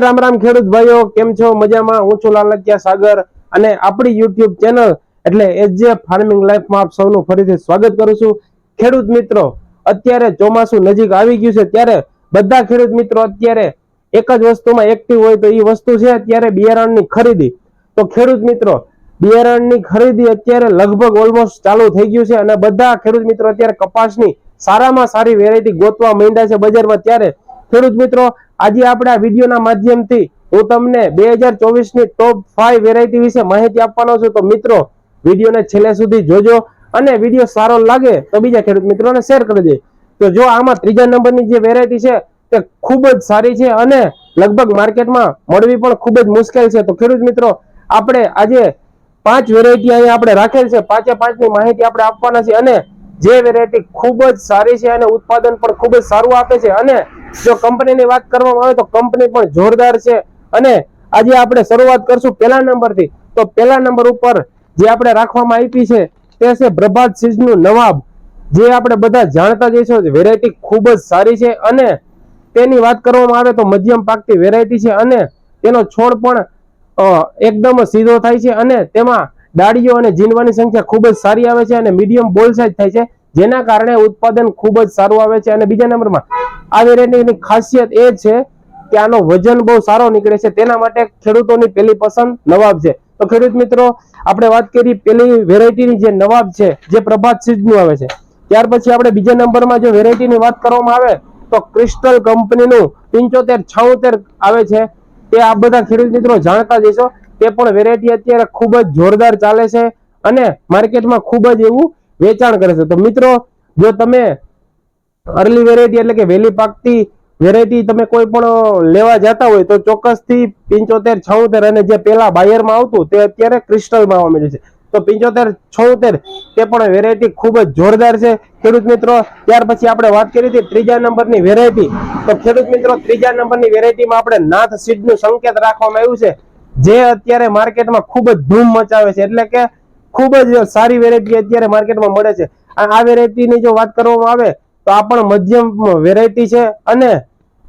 રામ રામ ખેડૂત ભાઈઓ, કેમ છો? મજામાં? હું છું લાલકિયા સાગર અને આપણી યુટ્યુબ ચેનલ એટલે એજે ફાર્મિંગ લાઈફમાં આપ સૌનું ફરીથી સ્વાગત કરું છું. ખેડૂત મિત્રો, અત્યારે ચોમાસું નજીક આવી ગયું છે, ત્યારે બધા ખેડૂત મિત્રો અત્યારે એક જ વસ્તુમાં એક્ટિવ હોય તો એ વસ્તુ છે અત્યારે બિયારણની ખરીદી. તો ખેડૂત મિત્રો, બિયારણની ખરીદી અત્યારે લગભગ ઓલમોસ્ટ ચાલુ થઈ ગયું છે અને બધા ખેડૂત મિત્રો અત્યારે કપાસની સારામાં સારી વેરાયટી ગોતવા માંડ્યા છે બજારમાં. ત્યારે ખેડૂત મિત્રો આજે આપણે આ વિડીયોના માધ્યમથી હું તમને બે હજાર ચોવીસની ટોપ ફાઈવ વેરાયટી વિશે માહિતી આપવાનો છું. તો મિત્રો, વિડીયોને છેલ્લે સુધી જોજો અને વીડિયો સારો લાગે તો બીજા ખેડૂત મિત્રોને શેર કરી દે તો જો આમાં ત્રીજા નંબરની જે વેરાયટી છે તે ખૂબ જ સારી છે અને લગભગ માર્કેટમાં મળવી પણ ખૂબ જ મુશ્કેલ છે. તો ખેડૂત મિત્રો, આપણે આજે પાંચ વેરાયટી અહીંયા આપણે રાખેલ છે. પાંચે પાંચની માહિતી આપણે આપવાના છે અને જે વેરાયટી ખૂબ જ સારી છે અને ઉત્પાદન પણ ખૂબ જ સારું આપે છે. અને જો કંપનીની વાત કરવામાં આવે તો કંપની પણ જોરદાર છે. અને આજે આપણે શરૂઆત કરશું પહેલા નંબરથી. તો પહેલા નંબર ઉપર જે આપણે રાખવામાં આવી છે તે છે પ્રભાત સીઝનું નવાબ. જે આપણે બધા જાણતા જઈશું વેરાયટી ખૂબ જ સારી છે. અને તેની વાત કરવામાં આવે તો મધ્યમ પાકતી વેરાયટી છે. અને તેનો છોડ પણ એકદમ સીધો થાય છે. અને તેમાં ડાળીઓ અને જીનવાની સંખ્યા ખૂબ જ સારી આવે છે અને મીડિયમ બોલ સાઇઝ થાય છે, જેના કારણે ઉત્પાદન ખૂબ જ સારું આવે છે. અને બીજા નંબરમાં આ વેરાયટીની ખાસિયત એ છે કે આનો વજન બહુ સારો નીકળે છે. તેના માટે ખેડૂતોની પેલી પસંદ નવાબ છે. તો ખેડૂત મિત્રો, આપણે વાત કરી પેલી વેરાયટીની જે નવાબ છે, જે પ્રભાત સીઝનું આવે છે. ત્યાર પછી આપણે બીજા નંબરમાં જો વેરાયટીની વાત કરવામાં આવે, તો ક્રિસ્ટલ કંપનીનું પિંચોતેર છોતેર આવે છે. તે આ બધા ખેડૂત મિત્રો જાણતા જ હશો. તે પણ વેરાયટી અત્યારે ખૂબ જ જોરદાર ચાલે છે અને માર્કેટમાં ખૂબ જ એવું વેચાણ કરે છે. તો મિત્રો, જો તમે અર્લી વેરાયટી એટલે કે વહેલી પાકતી વેરાયટી તમે કોઈ પણ લેવા જતા હોય તો ચોક્કસથી પિંચોતેર, છોતેર અને જે પેલા બાયરમાં આવતું તે અત્યારે ક્રિસ્ટલમાં આવવા માંડ્યું છે. તો પિંચોતેર, છોતેર તે પણ વેરાયટી ખૂબ જ જોરદાર છે. ખેડૂત મિત્રો, ત્યાર પછી આપણે વાત કરી હતી ત્રીજા નંબરની વેરાયટી તો ખેડૂત મિત્રો, ત્રીજા નંબરની વેરાયટીમાં આપણે નાથ સીડનું સંકેત રાખવામાં આવ્યું છે. જે અત્યારે માર્કેટમાં ખૂબ જ ધૂમ મચાવે છે, એટલે કે ખૂબ જ સારી વેરાયટી અત્યારે માર્કેટમાં મળે છે. આ વેરાયટીની જો વાત કરવામાં આવે, તો આ પણ મધ્યમ વેરાયટી છે અને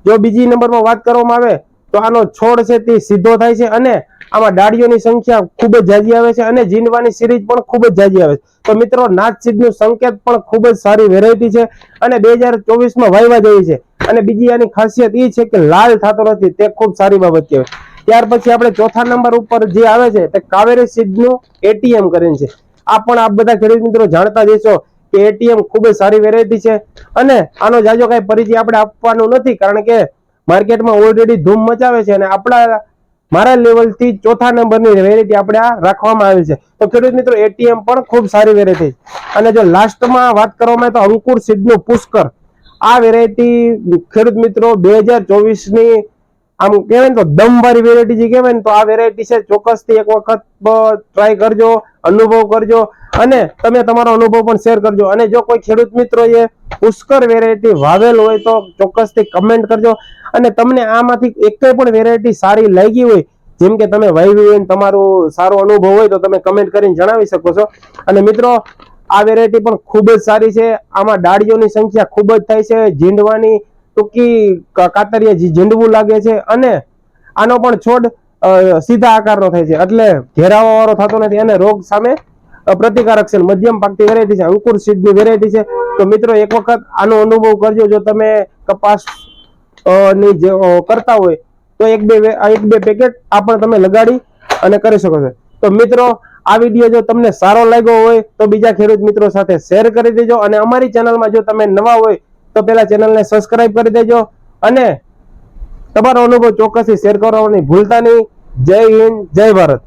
જો બીજી નંબરમાં વાત કરવામાં આવે, તો આનો છોડ છે તે સીધો થાય છે અને આમાં ડાળીઓની સંખ્યા ખૂબ જ જાજી આવે છે અને જીનવાની સિરીઝ પણ ખૂબ જ જાજી આવે છે. તો મિત્રો નાચ સીધનું સંકેત પણ ખૂબ જ સારી વેરાયટી છે અને બે હજાર ચોવીસમાં વાયવા જેવી છે. અને બીજી આની ખાસિયત એ છે કે લાલ થતો નથી, તે ખૂબ સારી બાબત કહેવાય. ત્યાર પછી આપણે ચોથા નંબર ઉપર જે આવે છે તે કાવેરી સીડનું એટીએમ કરીને છે. આ પણ આપ બધા ખેડૂત મિત્રો જાણતા જશો કે એટીએમ ખૂબ જ સારી વેરાયટી છે અને આનો જાજો કાંઈ પરિચય આપણે આપવાનું નથી કારણ કે માર્કેટમાં ઓલરેડી ધૂમ મચાવે છે અને આપણા મારા લેવલથી ચોથા નંબરની વેરાયટી આપણે આ રાખવામાં આવી છે. તો ખેડૂત મિત્રો, એટીએમ પણ ખૂબ સારી વેરાયટી અને જો લાસ્ટમાં વાત કરવામાં તો અંકુર સીડનું પુષ્કર. આ વેરાયટી ખેડૂત મિત્રો બે હજાર ચોવીસની આમ કહેવાય ને તો દમવાળી વેરાયટી જે કહેવાય ને તો આ વેરાયટી છે. ચોક્કસથી એક વખત ટ્રાય કરજો, અનુભવ કરજો અને તમે તમારો અનુભવ પણ શેર કરજો. અને જો કોઈ ખેડૂત મિત્રો એ પુષ્કર વેરાયટી વાવેલ હોય તો ચોક્કસથી કમેન્ટ કરજો. અને તમને આમાંથી એક પણ વેરાયટી સારી લાગી હોય, જેમ કે તમે વાવી હોય તમારું સારો અનુભવ હોય તો તમે કમેન્ટ કરીને જણાવી શકો છો. અને મિત્રો, આ વેરાયટી પણ ખૂબ જ સારી છે. આમાં ડાળીઓની સંખ્યા ખૂબ જ થાય છે. ઝીંડવાની ટૂંકી કા- કાતરીએ ઝીંડવું લાગે છે અને આનો પણ છોડ સીધા આકારનો થાય છે. એટલે ઘેરાવા થતો નથી અને રોગ સામે પ્રતિકારક છે. મધ્યમ પાકતી વેરાયટી છે. અંકુર સીડની વેરાયટી છે. તો મિત્રો, એક વખત આનો અનુભવ કરજો. જો તમે કપાસની કરતા હોય, તો એક બે એક બે પેકેટ આ પણ તમે લગાડી અને કરી શકો છો. તો મિત્રો, આ વીડિયો જો તમને સારો લાગ્યો હોય, તો બીજા ખેડૂત મિત્રો સાથે શેર કરી દેજો અને અમારી ચેનલમાં જો તમે નવા હોય તો પેલા ચેનલને સબસ્ક્રાઇબ કરી દેજો અને તમારો અનુભવ ચોક્કસથી શેર કરવાની ભૂલતા નહીં. જય હિન્દ, જય ભારત.